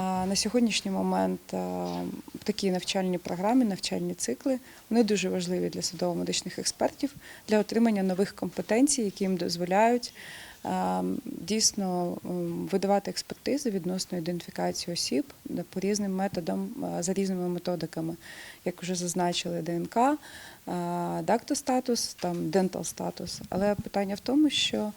на сьогоднішній момент е, такі навчальні програми, навчальні цикли вони дуже важливі для судово-медичних експертів для отримання нових компетенцій, які їм дозволяють е, дійсно видавати експертизи відносно ідентифікації осіб по різним методам е, за різними методиками, як вже зазначили ДНК, е, дактостатус, там дентал статус. Але питання в тому, що Е,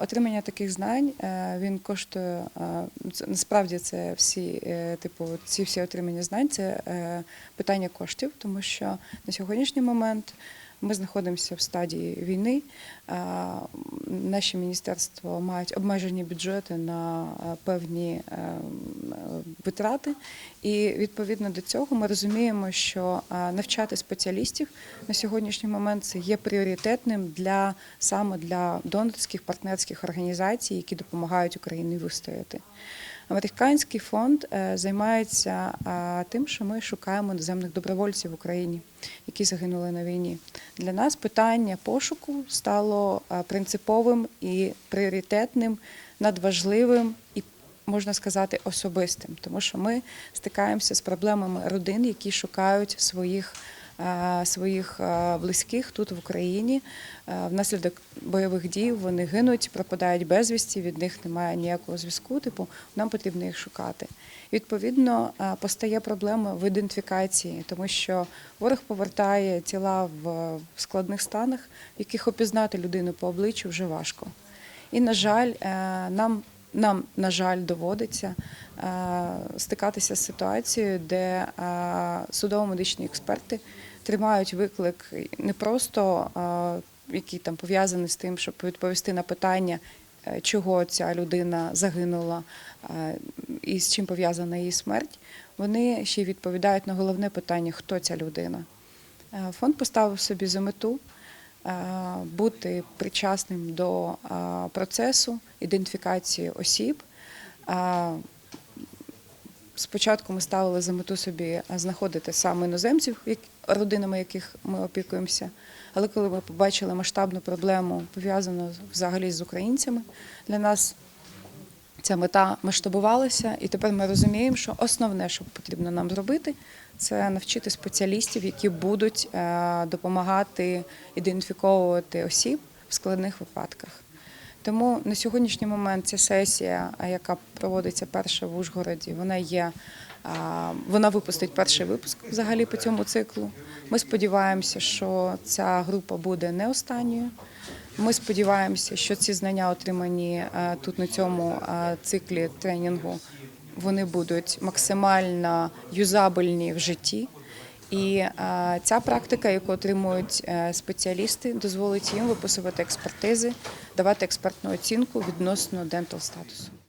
Отримання таких знань е, він коштує е, насправді це всі, е, типу, ці всі отримання знань це е, питання коштів, тому що на сьогоднішній момент ми знаходимося в стадії війни. Е, Наші міністерства мають обмежені бюджети на е, певні е, витрати, і відповідно до цього ми розуміємо, що навчати спеціалістів на сьогоднішній момент це є пріоритетним для саме для донорських партнерських організацій, які допомагають Україні вистояти. Американський фонд е, займається тим, що ми шукаємо іноземних добровольців в Україні, які загинули на війні. Для нас питання пошуку стало принциповим і пріоритетним, надважливим і можна сказати особистим, тому що ми стикаємося з проблемами родин, які шукають своїх. Е, Своїх е, близьких тут в Україні Е, внаслідок бойових дій вони гинуть, пропадають безвісті, від них немає ніякого зв'язку. Типу, нам потрібно їх шукати. Відповідно, постає проблема в ідентифікації, тому що ворог повертає тіла в складних станах, в яких опізнати людину по обличчю вже важко. І, на жаль, нам, нам на жаль, доводиться е, стикатися з ситуацією, де е, судово-медичні експерти тримають виклик не просто е, який там пов'язаний з тим, щоб відповісти на питання, чого ця людина загинула і з чим пов'язана її смерть. Вони ще й відповідають на головне питання, хто ця людина. Фонд поставив собі за мету бути причасним до е, процесу ідентифікації осіб. Е, Спочатку ми ставили за мету собі знаходити саме іноземців, родинами яких ми опікуємося. Але коли ми побачили масштабну проблему, пов'язану взагалі з українцями, для нас ця мета масштабувалася, і тепер ми розуміємо, що основне, що потрібно нам зробити, це навчити спеціалістів, які будуть е, допомагати ідентифіковувати осіб в складних випадках. Тому на сьогоднішній момент ця сесія, яка проводиться перша в Ужгороді, вона є. Вона випустить перший випуск взагалі по цьому циклу. Ми сподіваємося, що ця група буде не останньою. Ми сподіваємося, що ці знання, отримані е, тут на цьому е, циклі тренінгу, вони будуть максимально юзабельні в житті. І е, ця практика, яку отримують спеціалісти, дозволить їм виписувати експертизи, давати експертну оцінку відносно дентал статусу.